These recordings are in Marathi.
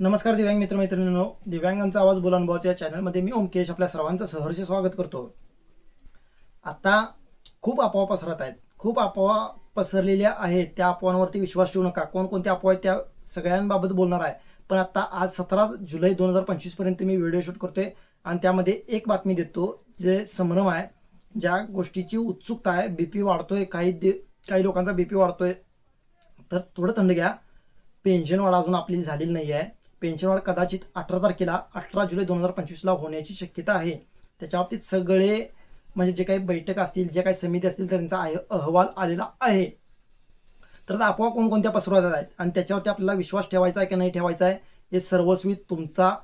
नमस्कार दिव्यांग मित्रमैत्रिणींनो. दिव्यांगांचा आवाज बोला अनुभवाच्या या चॅनलमध्ये मी ओमकेश आपल्या सर्वांचं सहर्ष स्वागत करतो. आता खूप अफवा पसरत आहेत. खूप अफवा पसरलेल्या आहेत. त्या अफवांवरती विश्वास ठेवू नका. कोणकोणत्या अफवा आहेत त्या सगळ्यांबाबत बोलणार आहे. पण आता आज सतरा जुलै दोन हजार पंचवीसपर्यंत मी व्हिडिओ शूट करतोय आणि त्यामध्ये एक बातमी देतो जे संभ्रम आहे ज्या गोष्टीची उत्सुकता आहे बीपी वाढतोय काही दि काही लोकांचा बीपी वाढतोय. तर थोडं थंड घ्या. पेन्शन वाढ अजून आपली झालेली नाही आहे पेन्शनवाढ कदाचित अठरा तारखेला अठरा जुलै दोन हजार पंचवीसला होण्याची शक्यता आहे. त्याच्या बाबतीत सगळे म्हणजे जे काही बैठक असतील जे काही समिती असतील त्यांचा आहे- अहवाल आलेला आहे. तर आता अफवा कोणकोणत्या पसरवत आहेत आणि त्याच्यावरती आपल्याला विश्वास ठेवायचा आहे की नाही ठेवायचा आहे हे सर्वस्वी तुमचा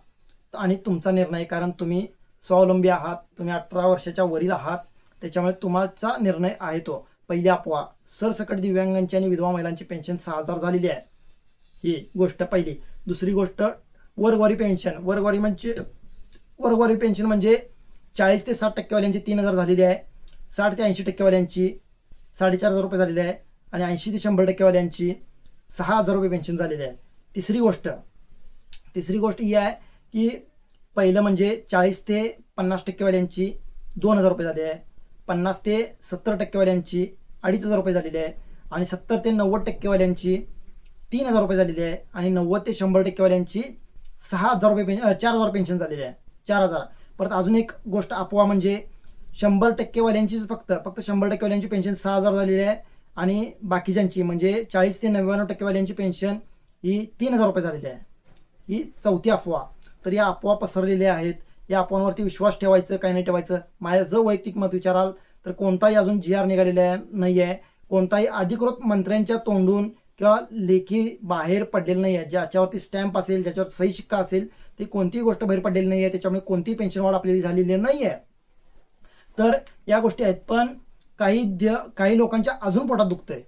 आणि तुमचा निर्णय. कारण तुम्ही स्वावलंबी आहात तुम्ही अठरा वर्षाच्या वरील आहात त्याच्यामुळे तुमचा निर्णय आहे तो. पहिली अफवा सरसकट दिव्यांगांची आणि विधवा महिलांची पेन्शन सहा हजार झालेली आहे. ही गोष्ट पहिली. दुसरी गोष्ट वर्गवारी पेन्शन वर्गवारी म्हणजे वर्गवारी पेन्शन म्हणजे चाळीस ते साठ टक्केवाल्यांची तीन हजार झालेली आहे. साठ ते ऐंशी टक्केवाल्यांची साडेचार हजार रुपये झालेली आहे. आणि ऐंशी ते शंभर टक्केवाल्यांची सहा हजार रुपये पेन्शन झालेली आहे. तिसरी गोष्ट तिसरी गोष्ट ही आहे की पहिलं म्हणजे चाळीस ते पन्नास टक्केवाल्यांची दोन हजार रुपये झाली आहे. पन्नास ते सत्तर टक्केवाल्यांची अडीच हजार रुपये झालेली आहे. आणि सत्तर ते नव्वद टक्केवाल्यांची तीन हजार रुपये झालेली आहे आणि नव्वद ते शंभर टक्केवाल्यांची सहा हजार रुपये पेन्शन चार हजार पेन्शन झालेली आहे. चार हजार. परत अजून एक गोष्ट अफवा म्हणजे शंभर टक्केवाल्यांचीच फक्त फक्त शंभर टक्केवाल्यांची पेन्शन सहा हजार झालेली आहे आणि बाकीच्यांची म्हणजे चाळीस ते नव्याण्णव टक्केवाल्यांची पेन्शन ही तीन हजार रुपये झालेली आहे. ही चौथी अफवा. तर या अफवा पसरलेल्या आहेत. या अफवांवरती विश्वास ठेवायचं काय नाही ठेवायचं माझं जर वैयक्तिक मत विचाराल तर कोणताही अजून जी आर निघालेला आहे नाही आहे. कोणताही अधिकृत मंत्र्यांच्या तोंडून किंवा लेखी बाहेर पडलेलं नाही आहे ज्याच्यावरती स्टॅम्प असेल ज्याच्यावर सही शिक्का असेल ती कोणतीही गोष्ट बाहेर पडलेली नाही आहे त्याच्यामुळे कोणतीही पेन्शन वाढ आपल्याला झालेली नाही आहे तर या गोष्टी आहेत. पण काही द्य काही लोकांच्या अजून पोटात दुखतंय.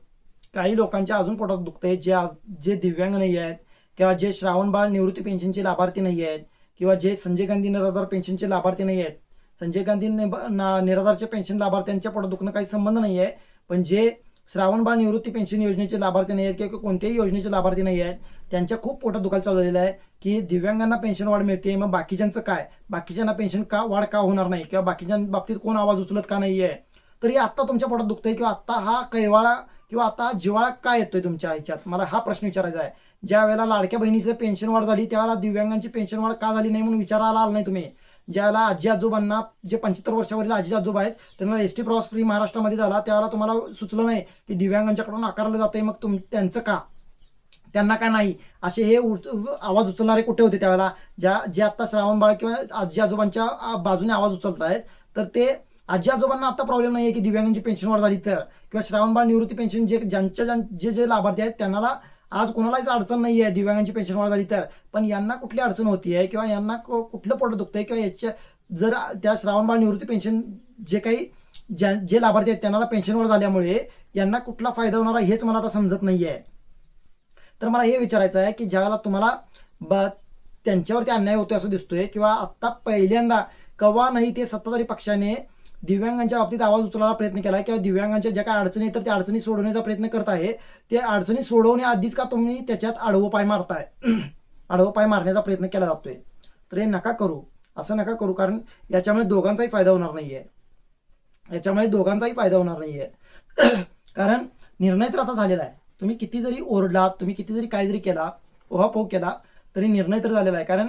काही लोकांच्या अजून पोटात दुखतंय जे आज जे दिव्यांग नाही आहेत किंवा जे श्रावणबाळ निवृत्ती पेन्शनचे लाभार्थी नाही आहेत किंवा जे संजय गांधी निराधार पेन्शनचे लाभार्थी नाही आहेत संजय गांधी निराधारच्या पेन्शन लाभार्थ्यांच्या पोटात दुखणं काही संबंध नाही आहे पण जे श्रावणबाळ निवृत्ती पेन्शन योजनेचे लाभार्थी नाही आहेत किंवा कोणत्याही योजनेचे लाभार्थी नाही आहेत त्यांच्या खूप पोटात दुखायला चालू झालेलं आहे की दिव्यांगांना पेन्शन वाढ मिळते मग बाकीच्यांचं काय? बाकीच्यांना पेन्शन का वाढ का होणार नाही? किंवा बाकीच्या बाबतीत कोण आवाज उचलत का नाही आहे तर हे आत्ता तुमच्या पोटात दुखतंय किंवा आत्ता हा कैवाळा किंवा आता जिवाळा काय येतोय तुमच्या ह्याच्यात मला हा प्रश्न विचारायचा आहे. ज्या वेळेला लाडक्या बहिणीचं पेन्शन वाढ झाली त्यावेळेला दिव्यांगांची पेन्शन वाढ का झाली नाही म्हणून विचारायला आला नाही तुम्ही? ज्याला आजी आजोबांना जे पंच्याहत्तर वर्षावरील आजी आजोबा आहेत त्यांना एस टी प्रवास फ्री महाराष्ट्रामध्ये झाला. त्यावेळेला तुम्हाला सुचलं नाही की दिव्यांगांच्याकडून आकारलं जातंय मग तुम त्यांचं का? त्यांना का नाही? असे हे आवाज उचलणारे कुठे होते त्यावेळेला? ज्या जे आता श्रावणबाळ किंवा आजी आजोबांच्या बाजूने आवाज उचलत आहेत तर ते आजी आजोबांना आता प्रॉब्लेम नाही आहे की दिव्यांगांची पेन्शन वाढ झाली तर. किंवा श्रावणबाळ निवृत्ती पेन्शन जे ज्यांच्या ज्यां- जे जे लाभार्थी आहेत त्यांना आज कोणालाच अडचण नाही आहे दिव्यांगांची पेन्शन वाढ झाली तर. पण यांना कुठली अडचण होती आहे किंवा यांना कुठलं पोट दुखतंय किंवा याच्या जर त्या श्रावणबाळ निवृत्ती पेन्शन जे काही ज्या जे लाभार्थी आहेत त्यांना पेन्शन वाढ झाल्यामुळे यांना कुठला फायदा होणार आहे हेच मला आता समजत नाही आहे तर मला हे विचारायचं आहे की ज्यावेळेला तुम्हाला ब त्यांच्यावरती अन्याय होतोय असं दिसतोय किंवा आत्ता पहिल्यांदा कवा नाही ते सत्ताधारी पक्षाने दिव्यांगांच्या बाबतीत आवाज उचलायला प्रयत्न केला किंवा दिव्यांगांच्या ज्या काय अडचणी आहेत तर त्या अडचणी सोडवण्याचा प्रयत्न करत आहे. ते अडचणी सोडवण्याआधीच का तुम्ही त्याच्यात आडवं पाय मारताय? आडवं पाय मारण्याचा प्रयत्न केला जातोय. तर हे नका करू. असं नका करू कारण याच्यामुळे दोघांचाही फायदा होणार नाहीये. याच्यामुळे दोघांचाही फायदा होणार नाहीये. कारण निर्णय तर आता झालेला आहे. तुम्ही किती जरी ओरडलात तुम्ही किती जरी काय जरी केला ओहापोह केला तरी निर्णय तर झालेला आहे. कारण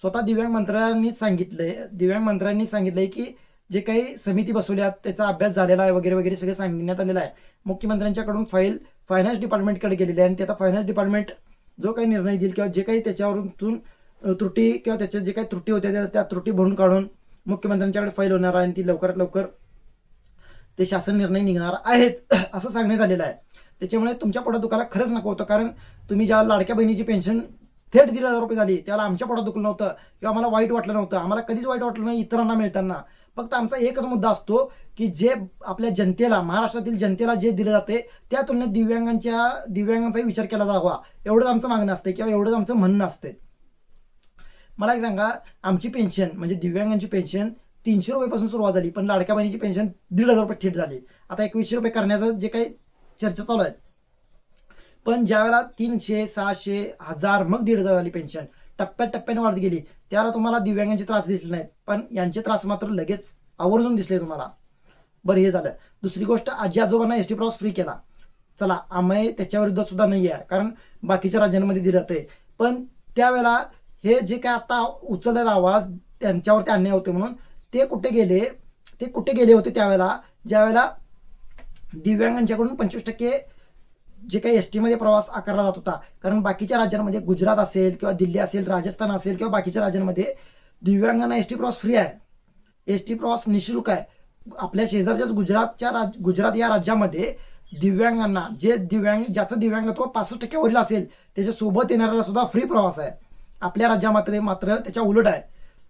स्वतः दिव्यांग मंत्र्यांनी सांगितलंय दिव्यांग मंत्र्यांनी सांगितलंय की जे काही समिती बसवल्यात त्याचा अभ्यास झालेला आहे वगैरे वगैरे सगळं सांगण्यात आलेलं आहे. मुख्यमंत्र्यांच्याकडून फाईल फायनान्स डिपार्टमेंटकडे गेलेली आहे. आणि ते आता फायनान्स डिपार्टमेंट जो काही निर्णय देईल किंवा जे काही त्याच्यावरून त्रुटी किंवा त्याच्या जे काही त्रुटी होत्या त्या- त्या त्रुटी भरून काढून मुख्यमंत्र्यांच्याकडे फाईल होणार आहे आणि ती लवकरात लवकर ते शासन निर्णय निघणार आहेत असं सांगण्यात आलेलं आहे. त्याच्यामुळे तुमच्या पोटात दुखायला खरंच नको होतं कारण तुम्ही ज्या लाडक्या बहिणीची पेन्शन थेट दीड हजार रुपये झाली त्याला आमच्या पोटात दुखलं नव्हतं किंवा आम्हाला वाईट वाटलं नव्हतं. आम्हाला कधीच वाईट वाटलं नाही इतरांना मिळताना. फक्त आमचा एकच मुद्दा असतो की जे आपल्या जनतेला महाराष्ट्रातील जनतेला जे दिलं जाते त्या तुलनेत दिव्यांगांच्या दिव्यांगांचाही विचार केला जावा. एवढंच आमचं मागणं असते किंवा एवढंच आमचं म्हणणं असते मला एक सांगा आमची पेन्शन म्हणजे दिव्यांगांची पेन्शन तीनशे रुपयापासून सुरुवात झाली पण लाडक्या बहिणीची पेन्शन दीड हजार रुपये थेट झाली. आता एकवीसशे रुपये करण्याचं जे काही चर्चा चालू आहे. पण ज्यावेळेला तीनशे सहाशे हजार मग दीड हजार झाली पेन्शन टप्प्याटप्प्याने वाढत गेली. त्याला तुम्हाला दिव्यांगांचे त्रास दिसले नाहीत पण यांचे त्रास मात्र लगेच आवर्जून दिसले तुम्हाला. बरं हे झालं. दुसरी गोष्ट आजी आजोबांना एस टी प्रवास फ्री केला. चला आम्ही त्याच्याविरुद्ध सुद्धा नाही आहे कारण बाकीच्या राज्यांमध्ये दिलं जाते पण त्यावेळेला हे जे काय आता उचललेला आवाज त्यांच्यावरती अन्याय होते म्हणून ते कुठे गेले? ते कुठे गेले होते त्यावेळेला? ज्यावेळेला दिव्यांगांच्याकडून पंचवीस टक्के जे काही एस टीमध्ये प्रवास आकारला जात होता कारण बाकीच्या राज्यांमध्ये गुजरात असेल किंवा दिल्ली असेल राजस्थान असेल किंवा बाकीच्या राज्यांमध्ये दिव्यांगांना एस टी प्रवास फ्री आहे. एस टी प्रवास निशुल्क आहे. आपल्या शेजारच्याच गुजरातच्या राज गुजरात या राज्यामध्ये दिव्यांगांना जे दिव्यांग ज्याचं दिव्यांगत्व पासष्ट टक्क्यावरील असेल त्याच्यासोबत येणाऱ्याला सुद्धा फ्री प्रवास आहे. आपल्या राज्यामध्ये मात्र त्याच्या उलट आहे.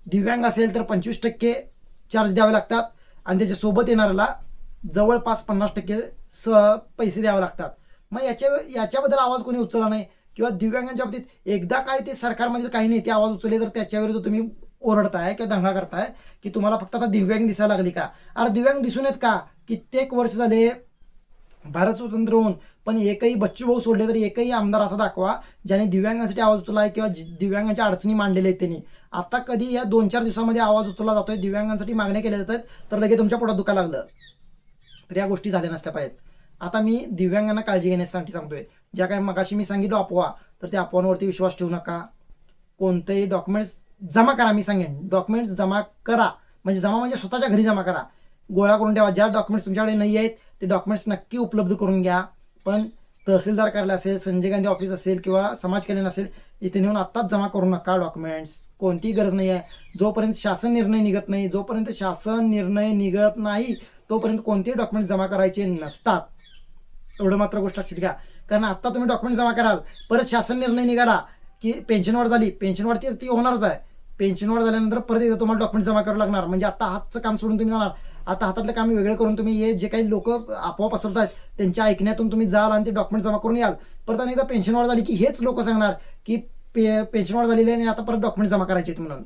दिव्यांग असेल तर पंचवीस टक्के चार्ज द्यावे लागतात आणि त्याच्यासोबत येणाऱ्याला जवळपास पन्नास टक्के स पैसे द्यावे लागतात. मग याच्या याच्याबद्दल आवाज कोणी उचलला नाही? किंवा दिव्यांगांच्या बाबतीत एकदा काय ते सरकारमधील काही नेते आवाज उचलले तर त्याच्याविरुद्ध तुम्ही ओरडताय किंवा दंगा करताय की तुम्हाला फक्त आता दिव्यांग दिसायला लागली का? अरे दिव्यांग दिसून येत का? कित्येक वर्ष झाले भारत स्वतंत्र होऊन पण एकही बच्चू भाऊ सोडले तर एकही आमदार असा दाखवा ज्याने दिव्यांगांसाठी आवाज उचलला आहे किंवा दिव्यांगांच्या अडचणी मांडलेल्या आहेत त्यांनी. आता कधी या दोन चार दिवसामध्ये आवाज उचलला जातोय दिव्यांगांसाठी मागण्या केल्या जातात तर लगेच तुमच्या पोटात दुखा लागलं. तर या गोष्टी झाल्या नसल्या पाहिजेत. आता मी दिव्यांगांना काळजी घेण्यासाठी सांगतोय. ज्या काही मगाशी मी सांगितलो अफवा तर त्या अफवांवरती विश्वास ठेवू नका. कोणतेही डॉक्युमेंट्स जमा करा मी सांगेन. डॉक्युमेंट्स जमा करा. म्हणजे जमा म्हणजे स्वतःच्या घरी जमा करा. गोळा करून ठेवा. ज्या डॉक्युमेंट्स तुमच्याकडे नाही आहेत ते डॉक्युमेंट्स नक्की उपलब्ध करून घ्या. पण तहसीलदार कार्यालय असेल संजय गांधी ऑफिस असेल किंवा समाज कल्याण असेल इथे नेऊन आत्ताच जमा करू नका डॉक्युमेंट्स कोणतीही गरज नाही आहे. जोपर्यंत शासन निर्णय निघत नाही जोपर्यंत शासन निर्णय निघत नाही तोपर्यंत कोणतेही डॉक्युमेंट जमा करायचे नसतात. एवढं मात्र गोष्ट लक्षात घ्या. कारण आता तुम्ही डॉक्युमेंट जमा कराल परत शासन निर्णय निघाला की पेन्शन वाढ झाली पेन्शन वाढती ती होणारच आहे. पेन्शन वाढ झाल्यानंतर परत एकदा तुम्हाला डॉक्युमेंट जमा करावं लागणार. म्हणजे आता हातचं काम सोडून तुम्ही जाणार. आता हातातलं काम वेगळं करून तुम्ही हे जे काही लोक आपोआप पसरतात त्यांच्या ऐकण्यातून तुम्ही जाल आणि ते डॉक्युमेंट जमा करून याल. परत आणि एकदा पेन्शन वाढ झाली की हेच लोक सांगणार की पे पेन्शन वाढ झालेली आहे आणि आता परत डॉक्युमेंट जमा करायचे आहेत म्हणून.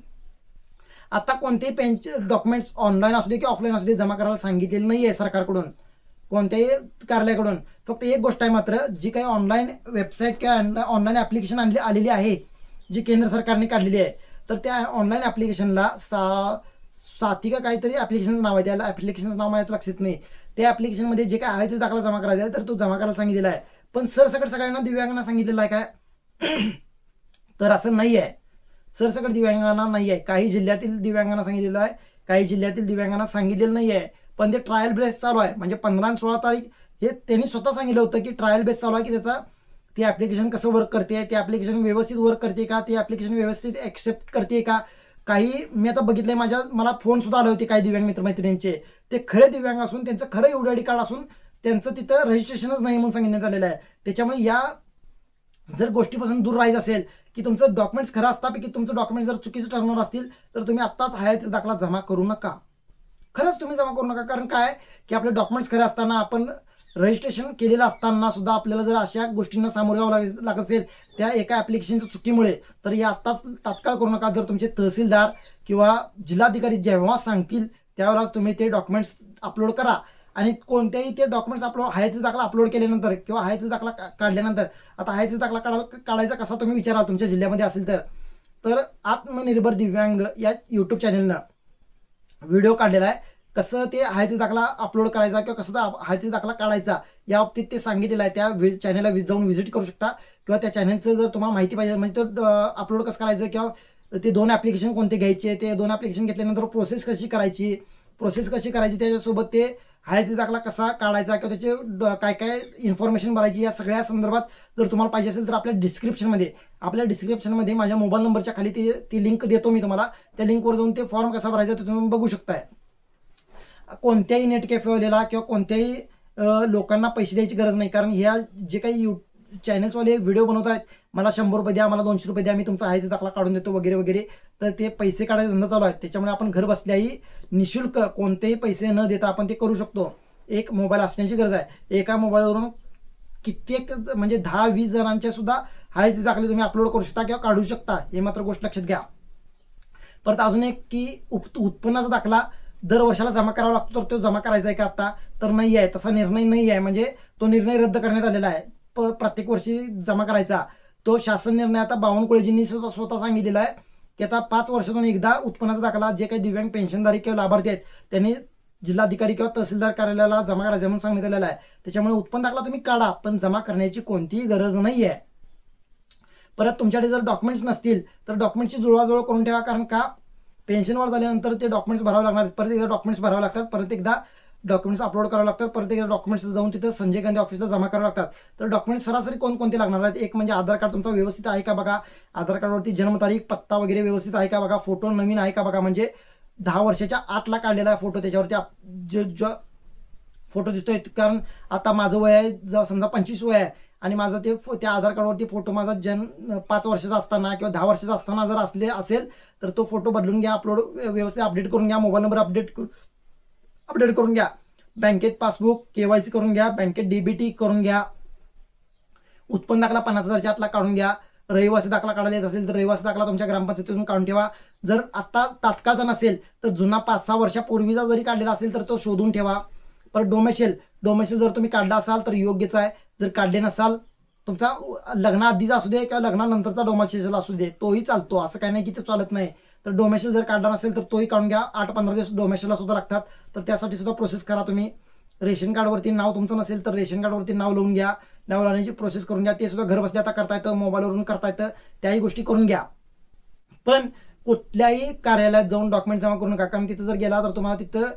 आता कोणतेही पेन्श डॉक्युमेंट्स ऑनलाईन असू दे की ऑफलाईन असू दे जमा करायला सांगितलेलं नाही आहे सरकारकडून. कोणत्याही कार्यालयाकडून. फक्त एक गोष्ट आहे मात्र जी काही ऑनलाईन वेबसाईट किंवा ऑनलाईन ॲप्लिकेशन आणली आलेली आहे जी केंद्र सरकारने काढलेली आहे तर त्या ऑनलाईन ॲप्लिकेशनला सा साथी का काहीतरी ॲप्लिकेशनचं नाव आहे. त्याला ॲप्लिकेशनचं नाव माझ्या लक्षात नाही. त्या ॲप्लिकेशनमध्ये जे काय आहे ते दाखला जमा करायचा आहे तर तो जमा करायला सांगितलेला आहे. पण सरसकट सगळ्यांना दिव्यांगांना सांगितलेलं आहे काय? तर असं नाही आहे. सरसकट दिव्यांगांना नाही आहे. काही जिल्ह्यातील दिव्यांगांना सांगितलेलं आहे. काही जिल्ह्यातील दिव्यांगांना सांगितलेलं नाही आहे. पण ते ट्रायल बेस चालू आहे. म्हणजे पंधरा आणि सोळा तारीख हे त्यांनी स्वतः सांगितलं होतं की ट्रायल बेस चालू आहे की त्याचा ते ॲप्लिकेशन कसं वर्क करते ते ॲप्लिकेशन व्यवस्थित वर्क करते का ते ॲप्लिकेशन व्यवस्थित ॲक्सेप्ट करते का? काही मी आता बघितलंय माझ्या मला फोन सुद्धा आले होते काही दिव्यांग मित्रमैत्रिणींचे. ते खरे दिव्यांग असून त्यांचं खरं युडायडी कार्ड असून त्यांचं तिथं रजिस्ट्रेशनच नाही म्हणून सांगण्यात आलेलं आहे. त्याच्यामुळे या जर गोष्टीपासून दूर राहायचं असेल की तुमचं डॉक्युमेंट्स खरं असतापैकी तुमचं डॉक्युमेंट जर चुकीचं ठरणार असतील तर तुम्ही आत्ताच हयातीचा दाखला जमा करू नका. खरंच तुम्ही जमा करू नका. कारण काय? की आपले डॉक्युमेंट्स खरे असताना आपण रजिस्ट्रेशन केलेलं असताना सुद्धा आपल्याला जर अशा गोष्टींना सामोरं यावं लाग लागत असेल त्या एका ॲप्लिकेशनच्या चुकीमुळे तर या आत्ताच तात्काळ करू नका. जर तुमचे तहसीलदार किंवा जिल्हाधिकारी जेव्हा सांगतील त्यावेळेस तुम्ही ते डॉक्युमेंट्स अपलोड करा. आणि कोणत्याही ते डॉक्युमेंट्स अपलोड हायचा दाखला अपलोड केल्यानंतर किंवा हायचा दाखला काढल्यानंतर आता हायचा दाखला काढा काढायचा कसा तुम्ही विचाराल तुमच्या जिल्ह्यामध्ये असेल तर? तर आत्मनिर्भर दिव्यांग या यूट्यूब चॅनलनं व्हिडिओ काढलेला आहे. कसं ते हायचा दाखला अपलोड करायचा किंवा कसं हायचा दाखला काढायचा या बाबतीत ते सांगितलेलं आहे. त्या वि चॅनलला वि जाऊन व्हिजिट करू शकता. किंवा त्या चॅनलचं जर तुम्हाला माहिती पाहिजे म्हणजे तो अपलोड कसं करायचं किंवा ते दोन ॲप्लिकेशन कोणते घ्यायचे ते दोन ॲप्लिकेशन घेतल्यानंतर प्रोसेस कशी करायची प्रोसेस कशी करायची त्याच्यासोबत ते हयाती दाखला कसा काढायचा किंवा त्याचे ड- काय काय इन्फॉर्मेशन भरायची या सगळ्या संदर्भात जर तुम्हाला पाहिजे असेल तर आपल्या डिस्क्रिप्शनमध्ये आपल्या डिस्क्रिप्शनमध्ये माझ्या मोबाईल नंबरच्या खाली ते ती लिंक देतो मी तुम्हाला. त्या लिंकवर जाऊन ते फॉर्म कसा भरायचा ते तुम्ही बघू शकताय. कोणत्याही नेट कॅफेवाल्याला किंवा कोणत्याही लोकांना पैसे द्यायची गरज नाही. कारण ह्या जे काही यू चॅनल्सवाले व्हिडिओ बनवत आहेत मला शंभर रुपये द्या मला दोनशे रुपये द्या मी तुमचा आहे दाखला काढून देतो वगैरे वगैरे. तर ते पैसे काढायचा धंदा चालू आहे. त्याच्यामुळे आपण घर बसल्याही निशुल्क कोणतेही पैसे न देता आपण ते करू शकतो. एक मोबाईल असण्याची गरज आहे. एका मोबाईलवरून कित्येक ज- म्हणजे दहा वीस जणांच्या सुद्धा हायचे दाखले तुम्ही अपलोड करू शकता किंवा काढू शकता. हे मात्र गोष्ट लक्षात घ्या. परत अजून एक की उप उत्पन्नाचा दाखला दर वर्षाला जमा करावा लागतो. तर तो जमा करायचा आहे का आता? तर नाही आहे. तसा निर्णय नाही आहे. म्हणजे तो निर्णय रद्द करण्यात आलेला आहे. प्रत्येक वर्षी जमा करायचा. तो शासन निर्णय आता बावनकुळेजींनी स्वतः स्वतः सांगितलेला आहे की आता पाच वर्षातून एकदा उत्पन्नाचा दाखला जे काही दिव्यांग पेन्शनधारी किंवा लाभार्थी आहेत त्यांनी जिल्हाधिकारी किंवा तहसीलदार कार्यालयाला जमा करायचं म्हणून सांगितलेलं आहे. त्याच्यामुळे उत्पन्न दाखला तुम्ही काढा पण जमा करण्याची कोणतीही गरज नाही आहे परत तुमच्याकडे जर डॉक्युमेंट्स नसतील तर डॉक्युमेंटची जुळवाजुळव करून ठेवा कारण का? पेन्शनवर झाल्यानंतर ते डॉक्युमेंट्स भरावे लागणार परत एकदा डॉक्युमेंट्स भरावे लागतात. परत एकदा डॉक्युमेंट्स अपलोड करावं लागतात. परत एकदा डॉक्युमेंट्स जाऊन तिथं संजय गांधी ऑफिसला जमा करावं लागतात. तर डॉक्युमेंट्स सरासरी कोणकोणते लागणार आहेत? एक म्हणजे आधार कार्ड तुमचा व्यवस्थित आहे का बघा? आधार कार्डवरती जन्मतारीख पत्ता वगैरे व्यवस्थित आहे का बघा? फोटो नवीन आहे का बघा? म्हणजे दहा वर्षाच्या आतला काढलेला फोटो त्याच्यावरती आप- जो जो फोटो दिसतोय. कारण आता माझं वय आहे जर समजा पंचवीस वय आहे. आणि माझं ते फो- त्या आधार कार्डवरती फोटो माझा जन्म पाच वर्षाचा असताना किंवा दहा वर्षाचा असताना जर असले असेल तर तो फोटो बदलून घ्या अपलोड व्यवस्थित अपडेट करून घ्या मोबाईल नंबर अपडेट अपडेट करून घ्या. बँकेत पासबुक केवायसी करून घ्या बँकेत डीबीटी करून घ्या. उत्पन्न दाखला पन्नास हजारच्या आतला काढून घ्या. रहिवासी दाखला काढायला येत असेल तर रहिवासी दाखला तुमच्या ग्रामपंचायतीतून काढून ठेवा. जर आता तात्काळचा नसेल तर जुना पाच सहा वर्षापूर्वीचा जरी काढलेला असेल तर तो शोधून ठेवा. परत डोमेशेल. डोमेशेल जर तुम्ही काढला असाल तर योग्यच आहे. जर काढले नसाल तुमचा लग्नाआधीचा असू दे किंवा लग्नानंतरचा डोमेशेल असू दे तोही चालतो. असं काही नाही की ते चालत नाही. तर डोमेशन जर काढला नसेल तर तोही काढून घ्या. आठ पंधरा दिवस डोमेशनला सुद्धा लागतात. तर त्यासाठी सुद्धा प्रोसेस करा तुम्ही. रेशन कार्डवरती नाव तुमचं नसेल तर रेशन कार्डवरती नाव लिहून घ्या. नाव लावण्याची प्रोसेस करून घ्या. ते सुद्धा घर बसल्या आता करता येतं मोबाईलवरून करता येतं. त्याही गोष्टी करून घ्या. पण कुठल्याही कार्यालयात जाऊन डॉक्युमेंट जमा करू नका. कारण तिथं जर गेला तर तुम्हाला तिथं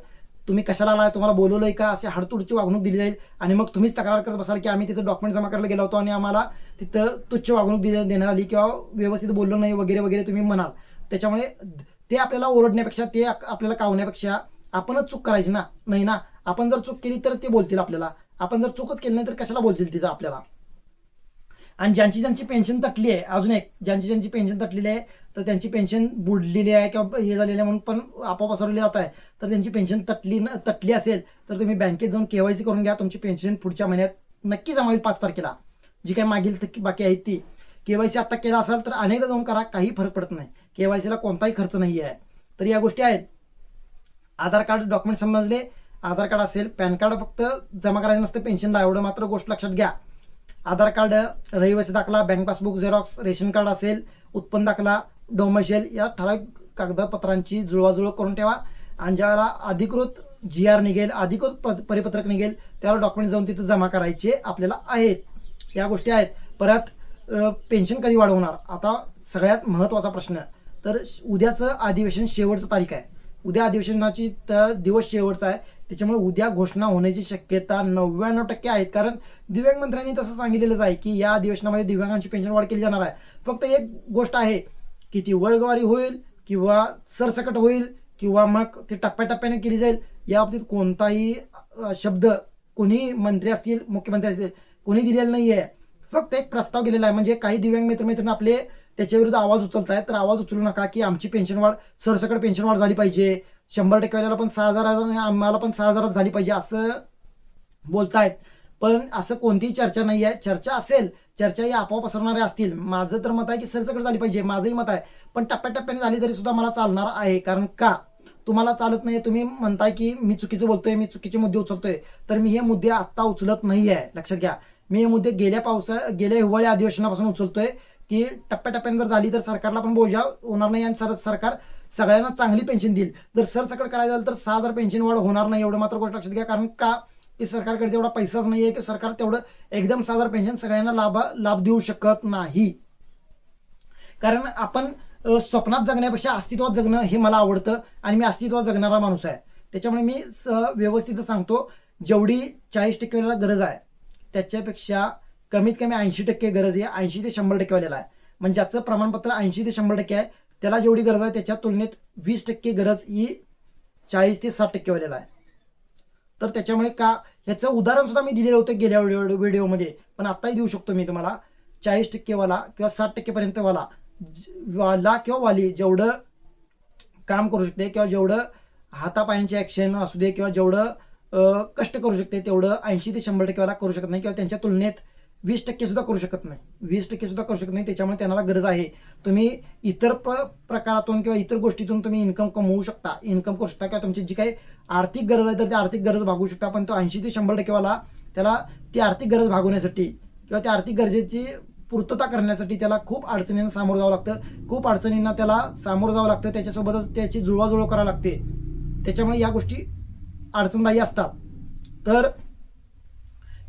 तुम्ही कशाला आलाय तुम्हाला बोलवलंय का? असे हडतुडची वागणूक दिली जाईल. आणि मग तुम्हीच तक्रार करत बसाल की आम्ही तिथं डॉक्युमेंट जमा करायला गेलो होतो आणि आम्हाला तिथं तुच्छ वागणूक दिली देण्यात आली किंवा व्यवस्थित बोललो नाही वगैरे वगैरे तुम्ही म्हणाल. त्याच्यामुळे ते आपल्याला ओरडण्यापेक्षा ते आपल्याला कावण्यापेक्षा आपणच चूक करायची ना? नाही ना? आपण जर चूक केली तरच ते बोलतील आपल्याला. आपण जर चूकच केली नाही तर कशाला बोलतील तिथं आपल्याला? आणि ज्यांची ज्यांची पेन्शन तटली आहे अजून एक ज्यांची ज्यांची पेन्शन तटलेली आहे तर त्यांची पेन्शन बुडलेली आहे किंवा हे झालेली आहे म्हणून पण आपोआप असरलेली जात आहे. तर त्यांची पेन्शन तटली न तटली असेल तर तुम्ही बँकेत जाऊन केवायसी करून घ्या. तुमची पेन्शन पुढच्या महिन्यात नक्की जमा होईल पाच तारखेला. जी काही मागील बाकी आहेत ती. केवायसी आता केला असाल तर अनेकदा जाऊन करा काही फरक पडत नाही. केवायसीला कोणताही खर्च नाही आहे तर या गोष्टी आहेत. आधार कार्ड डॉक्युमेंट समजले. आधार कार्ड असेल पॅन कार्ड फक्त जमा करायचं नसतं पेन्शनला एवढं मात्र गोष्ट लक्षात घ्या. आधार कार्ड रहिवासी दाखला bank passbook xerox ration card असेल उत्पन्न दाखला डोमशेल या ठराविक कागदपत्रांची जुळवाजुळव करून ठेवा. आणि ज्यावेळेला अधिकृत जी आर निघेल अधिकृत प- परिपत्रक निघेल त्याला डॉक्युमेंट जाऊन तिथं जमा करायचे आपल्याला आहेत. या गोष्टी आहेत. परत पेन्शन कधी वाढवणार? आता सगळ्यात महत्त्वाचा प्रश्न तर उद्याचं अधिवेशन शेवटचं तारीख आहे. उद्या अधिवेशनाची तर दिवस शेवटचा आहे. त्याच्यामुळे उद्या घोषणा होण्याची शक्यता नव्याण्णव टक्के आहेत. कारण दिव्यांग मंत्र्यांनी तसं सांगितलेलंच आहे की या अधिवेशनामध्ये दिव्यांगांची पेन्शन वाढ केली जाणार आहे. फक्त एक गोष्ट आहे की ती वर्गवारी होईल किंवा सरसकट होईल किंवा मग ती टप्प्याटप्प्याने केली जाईल. या बाबतीत कोणताही शब्द कोणी मंत्री असतील मुख्यमंत्री असतील कोणी दिलेला नाही आहे फक्त एक प्रस्ताव गेलेला आहे. म्हणजे काही दिव्यांग मित्रमैत्रिणी आपले त्याच्या विरुद्ध आवाज उचलत आहेत तर आवाज उचलू नका की आमची पेन्शन वाढ सरसकट पेन्शन वाढ झाली पाहिजे. शंभर टक्के पण सहा हजार आम्हाला पण सहा हजारात झाली पाहिजे असं बोलतायत. पण असं कोणतीही चर्चा नाही आहे. चर्चा असेल चर्चा ही आपोआप पसरणाऱ्या असतील. माझं तर मत आहे की सरसकट झाली पाहिजे. माझंही मत आहे. पण टप्प्याटप्प्याने झाली तरी सुद्धा मला चालणार आहे. कारण का? तुम्हाला चालत नाही. तुम्ही म्हणताय की मी चुकीचं बोलतोय मी चुकीचे मुद्दे उचलतोय. तर मी हे मुद्दे आत्ता उचलत नाही आहे लक्षात घ्या. मी हे मुद्दे गेल्या पावसा गेल्या हिवाळी अधिवेशनापासून उचलतोय की टप्प्याटप्प्याने जर झाली तर सरकारला पण बोजा होणार नाही आणि सर सरकार सगळ्यांना चांगली पेन्शन देईल. जर सरसकट करायचं झालं तर सहा हजार पेन्शन वाढ होणार नाही एवढं मात्र गोष्ट लक्षात घ्या. कारण का? की सरकारकडे तेवढा पैसाच नाही आहे की सरकार तेवढं एकदम सहा हजार पेन्शन सगळ्यांना लाभ लाभ देऊ शकत नाही. कारण आपण स्वप्नात जगण्यापेक्षा अस्तित्वात जगणं हे मला आवडतं आणि मी अस्तित्वात जगणारा माणूस आहे. त्याच्यामुळे मी स व्यवस्थित सांगतो जेवढी चाळीस टक्केवाल्याला गरज आहे त्याच्यापेक्षा कमीत कमी ऐंशी टक्के गरज आहे ऐंशी ते शंभर टक्केवालेला आहे. म्हणजे ज्याचं प्रमाणपत्र ऐंशी ते शंभर टक्के आहे त्याला जेवढी गरज आहे त्याच्या तुलनेत वीस टक्के गरज ही चाळीस ते साठ टक्केवालेला आहे. तर त्याच्यामुळे का ह्याचं उदाहरण सुद्धा मी दिलेलं होतं गेल्या व्हिडिओ व्हिडिओमध्ये पण आत्ताही देऊ शकतो मी तुम्हाला. चाळीस टक्केवाला किंवा साठ टक्केपर्यंतवाला ज- वाला किंवा वाली जेवढं काम करू शकते किंवा जेवढं हातापायांचे ॲक्शन असू दे किंवा जेवढं कष्ट करू शकते तेवढं ऐंशी ते शंभर टक्केवाला करू शकत नाही किंवा त्यांच्या तुलनेत वीस टक्के सुद्धा करू शकत नाही. वीस टक्के सुद्धा करू शकत नाही त्याच्यामुळे त्यांना गरज आहे. तुम्ही इतर प्र प्रकारातून किंवा इतर गोष्टीतून तुम्ही इन्कम कमवू शकता. इन्कम करू शकता किंवा तुमची जी काही आर्थिक गरज आहे तर ती आर्थिक गरज भागवू शकता. पण तो ऐंशी ते शंभर टक्केवाला त्याला ती आर्थिक गरज भागवण्यासाठी किंवा त्या आर्थिक गरजेची पूर्तता करण्यासाठी त्याला खूप अडचणींना सामोरं जावं लागतं. खूप अडचणींना त्याला सामोरं जावं लागतं. त्याच्यासोबतच त्याची जुळवाजुळव करावी लागते. त्याच्यामुळे या गोष्टी अडचणदायी असतात. तर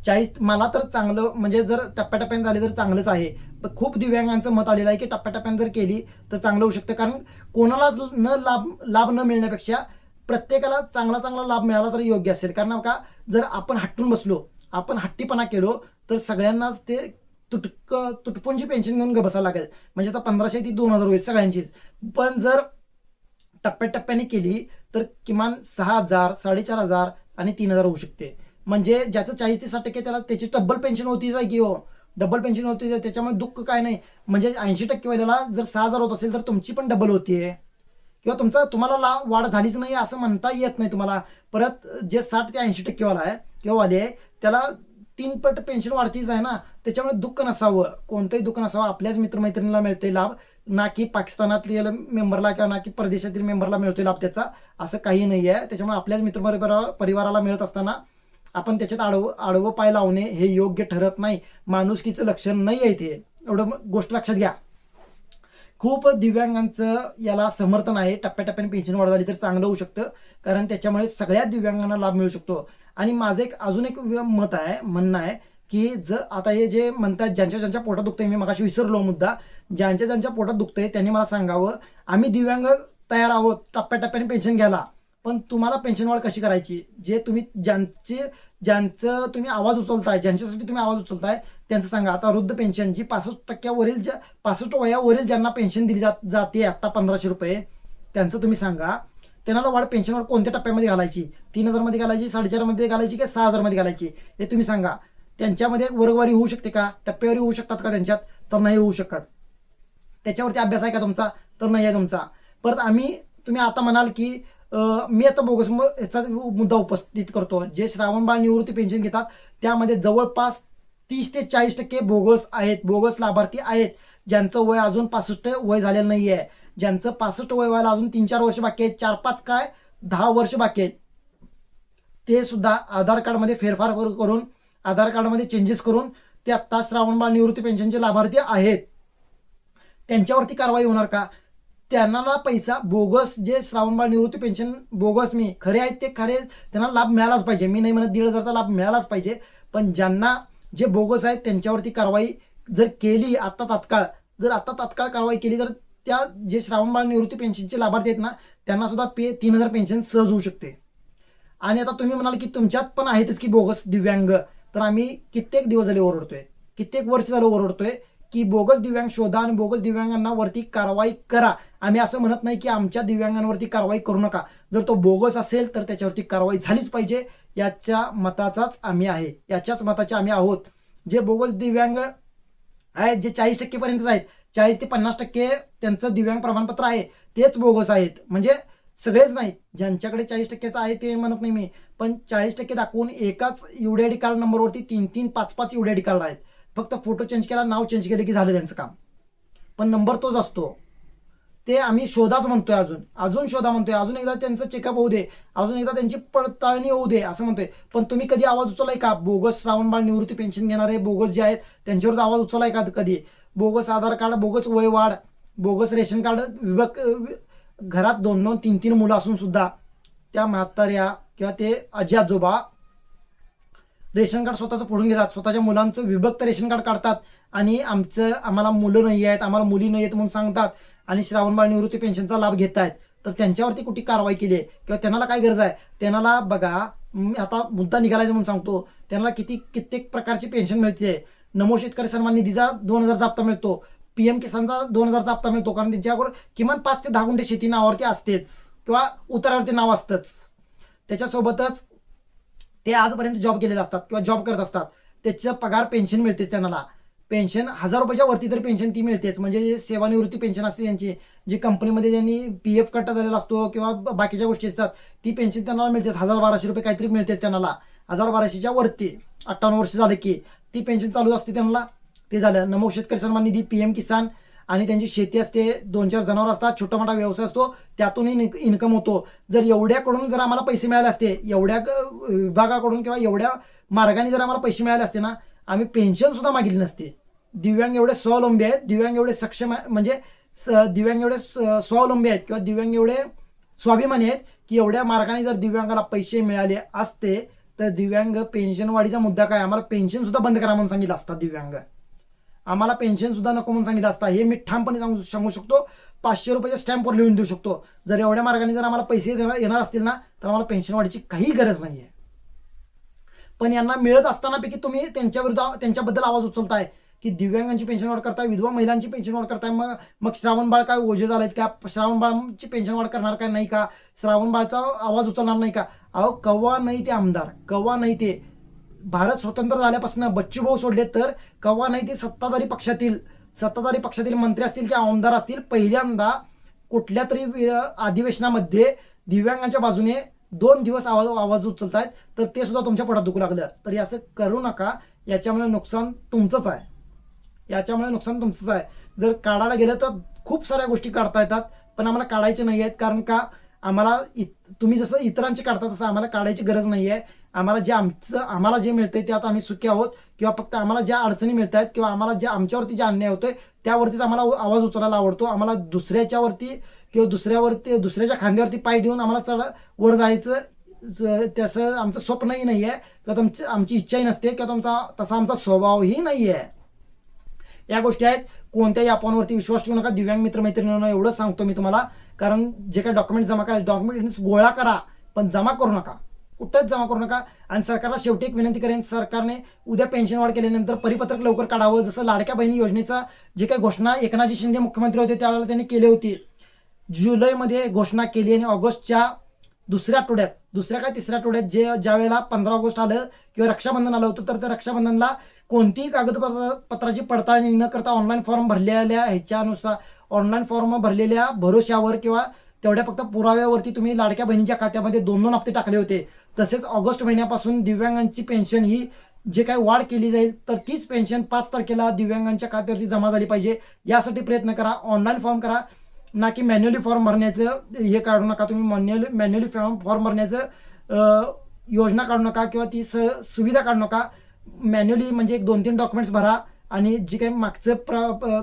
चाळीस मला तर चांगलं म्हणजे जर टप्प्याटप्प्याने झाले तर चांगलंच आहे. खूप दिव्यांगांचं मत आलेलं आहे की टप्प्याटप्प्याने जर केली तर चांगलं होऊ शकतं. कारण कोणालाच न लाभ लाभ न मिळण्यापेक्षा प्रत्येकाला चांगला चांगला लाभ मिळाला तर योग्य असेल. कारण का जर आपण हट्टून बसलो आपण हट्टीपणा केलो तर सगळ्यांनाच ते तुटक तुटपुंची पेन्शन घेऊन ग बसायला लागेल. म्हणजे आता पंधराशे ती दोन हजार होईल सगळ्यांचीच. पण जर टप्प्याटप्प्याने केली तर किमान सहा हजार साडेचार हजार आणि तीन हजार होऊ शकते. म्हणजे ज्याचं चाळीस ते साठ टक्के त्याला त्याची डबल पेन्शन होतीच आहे की हो. डबल पेन्शन होती त्याच्यामुळे दुःख काय नाही. म्हणजे ऐंशी टक्के वेळेला जर सहा हजार होत असेल तर तुमची पण डबल होतीये. किंवा तुमचा तुम्हाला ला वाढ झालीच नाही असं म्हणता येत नाही तुम्हाला. परत जे साठ ते ऐंशी टक्केवाला आहे किंवा वाले आहे त्याला तीन पट पेन्शन वाढतीच आहे ना. त्याच्यामुळे दुःख नसावं. कोणतंही दुःख नसावं. आपल्याच मित्रमैत्रिणीला मिळते लाभ. ना की पाकिस्तानातल्या मेंबरला किंवा ना की परदेशातील मेंबरला मिळतो लाभ त्याचा असं काही नाही आहे त्याच्यामुळे आपल्याच मित्र परिवाराला मिळत असताना आपण त्याच्यात आडवं आडवं पाय लावणे हे योग्य ठरत नाही. माणुसकीचं लक्षण नाही आहे ते एवढं गोष्ट लक्षात घ्या. खूप दिव्यांगांचं याला समर्थन आहे. टप्प्याटप्प्याने पेन्शन वाढ झाली तर चांगलं होऊ शकतं. कारण त्याच्यामुळे सगळ्या दिव्यांगांना लाभ मिळू शकतो. आणि माझं एक अजून एक व्य- मत आहे म्हणणं आहे. की जर आता हे जे म्हणतात ज्यांच्या ज्यांच्या पोटात दुखतंय मी मगाशी विसरलो मुद्दा. ज्यांच्या ज्यांच्या पोटात दुखतंय त्यांनी मला सांगावं आम्ही दिव्यांग तयार आहोत टप्प्याटप्प्याने पेन्शन घ्यायला. पण तुम्हाला पेन्शन वाढ कशी करायची? जे तुम्ही ज्यांचे ज्यांचं तुम्ही आवाज उचलताय ज्यांच्यासाठी तुम्ही आवाज उचलताय त्यांचं सांगा. आता वृद्ध पेन्शन जी पासष्ट टक्क्यावरील ज्या पासष्ट वयावरील ज्यांना पेन्शन दिली जात जाते आत्ता पंधराशे रुपये त्यांचं तुम्ही सांगा. त्यांना वाढ पेन्शन वाढ कोणत्या टप्प्यामध्ये घालायची? तीन हजारमध्ये घालायची साडेचारमध्ये घालायची की सहा हजारमध्ये घालायची? हे तुम्ही सांगा. त्यांच्यामध्ये वर्गवारी होऊ शकते का? टप्पेवारी होऊ शकतात का त्यांच्यात? तर नाही होऊ शकत. त्याच्यावरती अभ्यास आहे का तुमचा? तर नाही आहे तुमचा. परत आम्ही तुम्ही आता म्हणाल की मी आता बोगस याचा मुद्दा उपस्थित करतो. जे श्रावण बाळ निवृत्ती पेन्शन घेतात त्यामध्ये जवळपास तीस ते चाळीस टक्के बोगस आहेत. बोगस लाभार्थी आहेत. ज्यांचं वय अजून पासष्ट वय झालेलं नाही आहे ज्यांचं पासष्ट वय व्हायला अजून तीन चार वर्ष बाकी आहेत. चार पाच काय? दहा वर्ष बाकी आहेत. ते सुद्धा आधार कार्डमध्ये फेरफार करून आधार कार्डमध्ये चेंजेस करून ते आत्ता श्रावणबाळ निवृत्ती पेन्शनचे लाभार्थी आहेत. त्यांच्यावरती कारवाई होणार का? त्यांना पैसा बोगस जे श्रावणबाळ निवृत्ती पेन्शन बोगस मी खरे आहेत ते खरे त्यांना लाभ मिळालाच पाहिजे. मी नाही म्हणत दीड हजारचा लाभ मिळालाच पाहिजे पण ज्यांना जे बोगस आहेत त्यांच्यावरती कारवाई जर केली आत्ता तात्काळ जर आत्ता तात्काळ कारवाई केली तर त्या जे श्रावणबाळ निवृत्ती पेन्शनचे लाभार्थी आहेत ना त्यांना सुद्धा पे तीन हजार पेन्शन सहज होऊ शकते. आणि आता तुम्ही म्हणाल की तुमच्यात पण आहेतच की बोगस दिव्यांग. तर आम्ही कित्येक दिवस झाले ओरडतोय. कित्येक वर्ष झालं ओरडतोय की बोगस दिव्यांग शोधा आणि बोगस दिव्यांगांना वरती कारवाई करा. आम्ही असं म्हणत नाही की आमच्या दिव्यांगांवरती कारवाई करू नका. जर तो बोगस असेल तर त्याच्यावरती कारवाई झालीच पाहिजे. याच्या मताचाच आम्ही आहे. याच्याच मताचे आम्ही आहोत. जे बोगस दिव्यांग आहेत जे चाळीस टक्केपर्यंतच आहेत चाळीस ते पन्नास टक्के त्यांचं दिव्यांग प्रमाणपत्र आहे. तेच बोगस आहेत. म्हणजे सगळेच नाही. ज्यांच्याकडे चाळीस टक्क्याचं आहे ते म्हणत नाही मी. पण चाळीस टक्के दाखवून एकाच युडीआयडी कार्ड नंबरवरती तीन तीन पाच पाच युडीआयडी कार्ड आहेत. फक्त फोटो चेंज केला नाव चेंज केलं की झालं त्यांचं काम. पण नंबर तोच असतो. ते आम्ही शोधाच म्हणतोय अजून. अजून शोधा म्हणतोय. अजून एकदा त्यांचं चेकअप होऊ दे. अजून एकदा त्यांची पडताळणी होऊ दे असं म्हणतोय. पण तुम्ही कधी आवाज उचलाय का? बोगस श्रावणबाळ निवृत्ती पेन्शन घेणारे बोगस जे आहेत त्यांच्यावर आवाज उचलाय का कधी? बोगस आधार कार्ड बोगस वयवाढ बोगस रेशन कार्ड विभाग घरात दोन दोन तीन तीन मुलं असून सुद्धा त्या म्हाताऱ्या किंवा ते आजी आजोबा रेशन कार्ड स्वतःचं फोडून घेतात. स्वतःच्या मुलांचं विभक्त रेशन कार्ड काढतात आणि आमचं आम्हाला मुलं नाही आहेत आम्हाला मुली नाही आहेत म्हणून सांगतात आणि श्रावणबाळ निवृत्ती पेन्शनचा लाभ घेत आहेत. तर त्यांच्यावरती कुठे कारवाई केली आहे? किंवा त्यांना काय गरज आहे? त्यांना बघा मी आता मुद्दा निघालायचा म्हणून सांगतो. त्यांना किती कित्येक प्रकारची पेन्शन मिळते. नमो शेतकरी सन्मान निधीचा दोन हजार हप्ता मिळतो. पीएम किसानचा दोन हजारचा हप्ता मिळतो. कारण त्यांच्यावर किमान पाच ते दहा गुंठे शेती नावावरती असतेच. किंवा उतारावरती नाव असतंच. त्याच्यासोबतच ते आजपर्यंत जॉब केलेले असतात किंवा जॉब करत असतात. त्याचं पगार पेन्शन मिळतेच त्यांना. पेन्शन हजार रुपयाच्या वरती तर पेन्शन ती मिळतेच. म्हणजे जे सेवानिवृत्ती पेन्शन असते त्यांची जी कंपनीमध्ये त्यांनी पी एफ कट झालेला असतो किंवा बाकीच्या गोष्टी असतात ती पेन्शन त्यांना मिळतेच. हजार बाराशे रुपये काहीतरी मिळतेच त्यांना. हजार बाराशेच्या वरती अठ्ठावन्न वर्ष झाले की ती पेन्शन चालू असते त्यांना. ते झालं. नमो शेतकरी सन्मान निधी पी एम किसान आणि त्यांची शेती असते. दोन चार जनावर असतात. छोटा मोठा व्यवसाय असतो. त्यातूनही इन्कम होतो. जर एवढ्याकडून जर आम्हाला पैसे मिळाले असते एवढ्या विभागाकडून किंवा एवढ्या मार्गाने जर आम्हाला पैसे मिळाले असते ना आम्ही पेन्शन सुद्धा मागितली नसते. दिव्यांग एवढे स्वावलंबी आहेत. दिव्यांग एवढे सक्षम म्हणजे स- दिव्यांग एवढे स- स्वावलंबी आहेत किंवा दिव्यांग एवढे स्वाभिमानी आहेत की एवढ्या मार्गाने जर दिव्यांगाला पैसे मिळाले असते तर दिव्यांग पेन्शन वाढीचा मुद्दा काय? आम्हाला पेन्शन सुद्धा बंद करा म्हणून सांगितलं असतात दिव्यांग. आम्हाला पेन्शन सुद्धा नको म्हणून सांगितलं असता. हे मी ठामपणे सांगू सांगू शकतो. पाचशे रुपयाच्या स्टॅम्पवर लिहून देऊ शकतो. जर एवढ्या मार्गाने जर आम्हाला पैसे येणार असतील ना तर आम्हाला पेन्शन वाढीची काही गरज नाही आहे पण यांना मिळत असताना पैकी तुम्ही त्यांच्या विरुद्ध त्यांच्याबद्दल आवाज उचलताय की दिव्यांगांची पेन्शन वाढ करताय विधवा महिलांची पेन्शन वाढ करताय. मग मग श्रावण बाळ काय ओझे झालेत का? श्रावण बाळची पेन्शन वाढ करणार काय नाही का? श्रावण बाळचा आवाज उचलणार नाही का? अहो कव्वा नाही ते आमदार. कव्वा नाही ते. भारत स्वतंत्र झाल्यापासून बच्चूभाऊ सोडले तर कवा नाही ते सत्ताधारी पक्षातील सत्ताधारी पक्षातील मंत्री असतील किंवा आमदार असतील पहिल्यांदा कुठल्या तरी अधिवेशनामध्ये दिव्यांगांच्या बाजूने दोन दिवस आवाज आवाज उचलत आहेत तर ते सुद्धा तुमच्या पोटात दुखू लागलं. तरी असं करू नका. याच्यामुळे नुकसान तुमचंच आहे. याच्यामुळे नुकसान तुमचंच आहे. जर काढायला गेलं तर खूप साऱ्या गोष्टी काढता येतात पण आम्हाला काढायचे नाही आहेत कारण का? आम्हाला इत तुम्ही जसं इतरांचे काढता तसं आम्हाला काढायची गरज नाही आहे आम्हाला जे आमचं आम्हाला जे मिळतंय त्यात आम्ही सुखी आहोत किंवा फक्त आम्हाला ज्या अडचणी मिळत आहेत किंवा आम्हाला जे आमच्यावरती जे अन्याय होतोय त्यावरतीच आम्हाला आवाज उचलायला आवडतो. आम्हाला दुसऱ्याच्यावरती किंवा दुसऱ्यावरती दुसऱ्याच्या खांद्यावरती पाय ठेवून आम्हाला चढ वर जायचं त्याचं आमचं स्वप्नही नाही आहे किंवा तुमची आमची इच्छाही नसते किंवा तुमचा तसा आमचा स्वभावही नाही आहे या गोष्टी आहेत. कोणत्याही अफवांवरती विश्वास ठेवू नका. दिव्यांग मित्र मैत्रिणींना एवढंच सांगतो मी तुम्हाला. कारण जे काही डॉक्युमेंट जमा करायचे डॉक्युमेंट्स गोळा करा पण जमा करू नका. कुठंच जमा करू नका. आणि सरकारला शेवटी एक विनंती करेन सरकारने उद्या पेन्शन वाढ केल्यानंतर परिपत्रक लवकर काढावं. जसं लाडक्या बहिणी योजनेचा जे काही घोषणा एकनाथजी शिंदे मुख्यमंत्री होते त्यावेळेला त्यांनी केली होती. जुलैमध्ये घोषणा केली आणि ऑगस्टच्या दुसऱ्या आठवड्यात दुसऱ्या काय तिसऱ्या आठवड्यात जे ज्या वेळेला पंधरा ऑगस्ट आलं किंवा रक्षाबंधन आलं होतं तर त्या रक्षाबंधनला कोणतीही कागदपत्र पत्राची पडताळणी न करता ऑनलाईन फॉर्म भरलेल्या ह्याच्यानुसार ऑनलाईन फॉर्म भरलेल्या भरोश्यावर किंवा तेवढ्या फक्त पुराव्यावरती तुम्ही लाडक्या बहिणीच्या खात्यामध्ये दोन दोन हप्ते टाकले होते. तसेच ऑगस्ट महिन्यापासून दिव्यांगांची पेन्शन ही जे काही वाढ केली जाईल तर तीच पेन्शन पाच तारखेला दिव्यांगांच्या खात्यावरती जमा झाली पाहिजे. यासाठी प्रयत्न करा ऑनलाईन फॉर्म करा ना की मॅन्युअली फॉर्म भरण्याचं हे काढू नका तुम्ही मॅन्युअली मॅन्युअली फॉर्म फॉर्म भरण्याचं योजना काढू नका किंवा ती स सुविधा काढू नका. मॅन्युअली म्हणजे एक दोन तीन डॉक्युमेंट्स भरा आणि जे काही मागचं प्र प-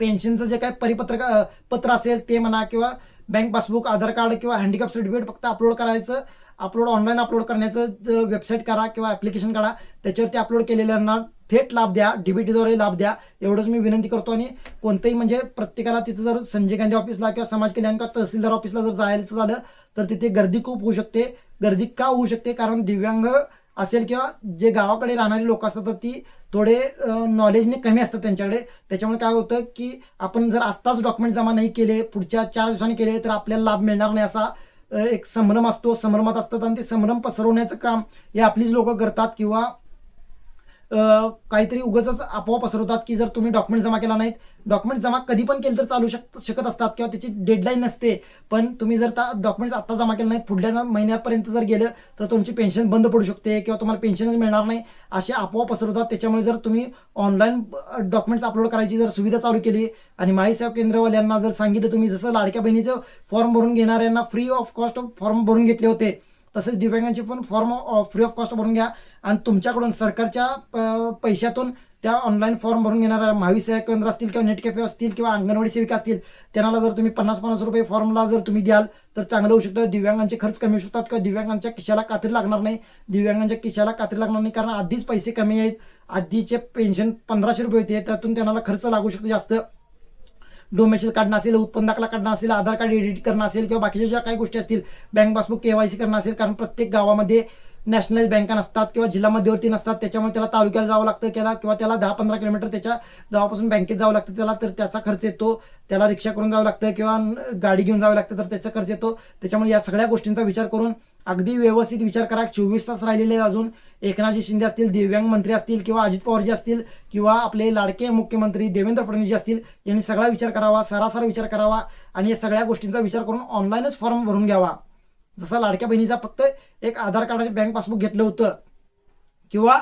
पेन्शनचं जे काही परिपत्रक पत्र असेल ते म्हणा किंवा बँक पासबुक आधार कार्ड किंवा हँडिकॅप सर्टिफिकेट फक्त अपलोड करायचं. अपलोड ऑनलाईन अपलोड करण्याचं वेबसाईट करा किंवा ॲप्लिकेशन काढा त्याच्यावरती अपलोड केलेल्यांना थेट लाभ द्या डीबीटीद्वारे लाभ द्या. एवढंच मी विनंती करतो आणि कोणतंही म्हणजे प्रत्येकाला तिथं जर संजय गांधी ऑफिसला किंवा समाज कल्याण किंवा तहसीलदार ऑफिसला जर जायचं झालं तर तिथे गर्दी खूप होऊ शकते. गर्दी का होऊ शकते? कारण दिव्यांग असेल किंवा जे गावाकडे राहणारी लोक असतात तर ती थोडे नॉलेजने कमी असतात त्यांच्याकडे. त्याच्यामुळे काय होतं की आपण जर आत्ताच डॉक्युमेंट जमा नाही केले पुढच्या चार दिवसांनी केले तर आपल्याला लाभ मिळणार नाही असा एक संभ्रम असतो संभ्रमात असतात आणि ते संभ्रम पसरवण्याचं काम हे आपलीच लोक करतात किंवा काहीतरी उगच आपोआप पसरवतात की जर तुम्ही डॉक्युमेंट जमा केला नाहीत डॉक्युमेंट जमा कधी पण केलं तर चालू शक शकत असतात किंवा त्याची डेडलाईन नसते. पण तुम्ही जर त्या डॉक्युमेंट्स आत्ता जमा केले नाहीत पुढल्या महिन्यापर्यंत जर गेलं तर तुमची पेन्शन बंद पडू शकते किंवा तुम्हाला पेन्शनच मिळणार नाही. असे आपोआप पसरवतात. त्याच्यामुळे जर तुम्ही ऑनलाईन डॉक्युमेंट्स अपलोड करायची जर सुविधा चालू केली आणि माहिती सेवा केंद्रवाल्यांना जर सांगितलं तुम्ही जसं लाडक्या बहिणीचं फॉर्म भरून घेणाऱ्यांना फ्री ऑफ कॉस्ट फॉर्म भरून घेतले होते तसेच दिव्यांगांचे पण फॉर्म फ्री ऑफ कॉस्ट भरून घ्या. आणि तुमच्याकडून सरकारच्या प- पैशातून त्या ऑनलाईन फॉर्म भरून घेणाऱ्या महाविसेवा केंद्र असतील किंवा नेट कॅफे असतील किंवा अंगणवाडी सेविका असतील त्यांना जर तुम्ही पन्नास पन्नास रुपये फॉर्मला जर तुम्ही द्याल तर चांगलं होऊ शकतं. दिव्यांगांचे खर्च कमी होऊ शकतात किंवा दिव्यांगांच्या खिशाला कात्री लागणार नाही. दिव्यांगांच्या खिशाला कात्री लागणार नाही कारण आधीच पैसे कमी आहेत. आधीचे पेन्शन पंधराशे रुपये होते त्यातून त्यांना खर्च लागू शकतो जास्त. डोमेशन काढणं असेल उत्पन्न दाखला काढणं असेल आधार कार्ड एडिट करणं असेल किंवा बाकीच्या ज्या काही गोष्टी असतील बँक पासबुक केवायसी करणं असेल कारण प्रत्येक गावामध्ये नॅशनल बँका नसतात किंवा जिल्हा मध्यवर्ती नसतात त्याच्यामुळे त्याला तालुक्याला जावं लागतं त्याला किंवा त्याला दहा पंधरा किलोमीटर त्याच्या गावापासून बँकेत जावं लागतं त्याला तर त्याचा खर्च येतो त्याला रिक्षा करून जावं लागतं किंवा गाडी घेऊन जावं लागतं तर त्याचा खर्च येतो. त्याच्यामुळे या सगळ्या गोष्टींचा विचार करून अगदी व्यवस्थित विचार करा. चोवीस तास राहिलेले अजून. एकनाथजी शिंदे असतील दिव्यांग मंत्री असतील किंवा अजित पवारजी असतील किंवा आपले लाडके मुख्यमंत्री देवेंद्र फडणवीस असतील यांनी सगळा विचार करावा सरासर विचार करावा आणि या सगळ्या गोष्टींचा विचार करून ऑनलाईनच फॉर्म भरून घ्यावा. जसा लाडक्या बहिणीचा फक्त एक आधार कार्ड आणि बँक पासबुक घेतलं होतं किंवा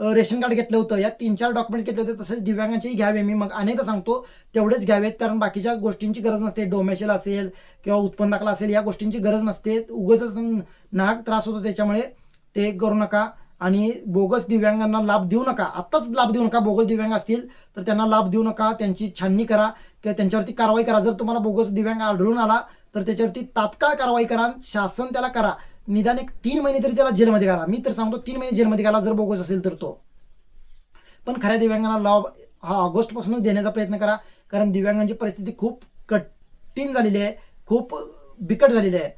रेशन कार्ड घेतलं होतं या तीन चार डॉक्युमेंट्स घेतले होते तसेच दिव्यांगांचेही घ्यावे. मी मग अनेकदा सांगतो तेवढेच घ्यावेत कारण बाकीच्या गोष्टींची गरज नसते. डोमेशियल असेल किंवा उत्पन्न दाखला असेल या गोष्टींची गरज नसते. उगच नाहक त्रास होतो त्याच्यामुळे ते करू नका. आणि बोगस दिव्यांगांना लाभ देऊ नका. आत्ताच लाभ देऊ नका. बोगस दिव्यांग असतील तर त्यांना लाभ देऊ नका. त्यांची छाननी करा किंवा त्यांच्यावरती कारवाई करा. जर तुम्हाला बोगस दिव्यांग आढळून आला तर त्याच्यावरती तात्काळ कारवाई करा शासन त्याला करा. निदान एक तीन महिने तरी त्याला जेलमध्ये घाला. मी तर सांगतो तीन महिने जेलमध्ये घाला जर बोगस असेल तर तो. पण खऱ्या दिव्यांगांना लाभ हा ऑगस्टपासूनच देण्याचा प्रयत्न करा. कारण दिव्यांगांची परिस्थिती खूप कठीण झालेली आहे. खूप बिकट झालेली आहे.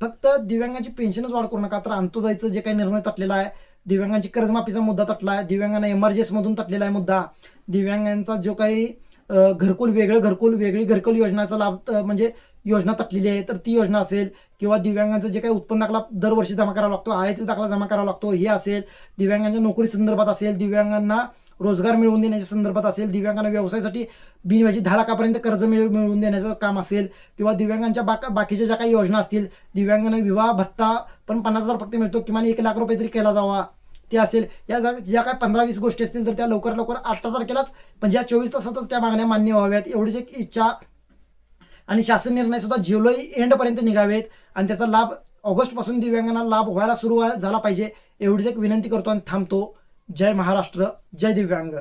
फक्त दिव्यांगांची पेन्शनच वाढ करू नका. तर अंत्योदयचं जे काही निर्णय तटलेला आहे दिव्यांगांची कर्जमाफीचा मुद्दा तटला आहे दिव्यांगांना एमआरजीएसमधून तटलेला आहे मुद्दा. दिव्यांगांचा जो काही घरकुल वेगळं घरकुल वेगळी घरकुल योजनाचा लाभ म्हणजे योजना तटलेली आहे तर ती योजना असेल किंवा दिव्यांगांचं जे काही उत्पन्न दाखला दरवर्षी जमा करावा लागतो आयचा दाखला जमा करावा लागतो हे असेल दिव्यांगांच्या नोकरी संदर्भात असेल दिव्यांगांना रोजगार मिळवून देण्याच्या संदर्भात असेल दिव्यांगांना व्यवसायासाठी बिनव्याजी दहा लाखापर्यंत कर्ज मिळवून देण्याचं काम असेल किंवा दिव्यांगांच्या बाका बाकीच्या ज्या काही योजना असतील दिव्यांगांना विवाह भत्ता पण पन्नास हजार फक्त मिळतो किमान एक लाख रुपये तरी केला जावा. ते असेल या जा ज्या काही पंधरा वीस गोष्टी असतील तर त्या लवकर लवकर अठरा तारखेलाच पण ज्या चोवीस तासातच त्या मागण्या मान्य व्हाव्यात एवढीच एक इच्छा आणि शासन निर्णय सुद्धा जुलै एंडपर्यंत निघावेत. आणि त्याचा लाभ ऑगस्टपासून दिव्यांगांना लाभ व्हायला सुरू झाला पाहिजे एवढीच एक विनंती करतो आणि थांबतो. जय महाराष्ट्र जय दिव्यांग.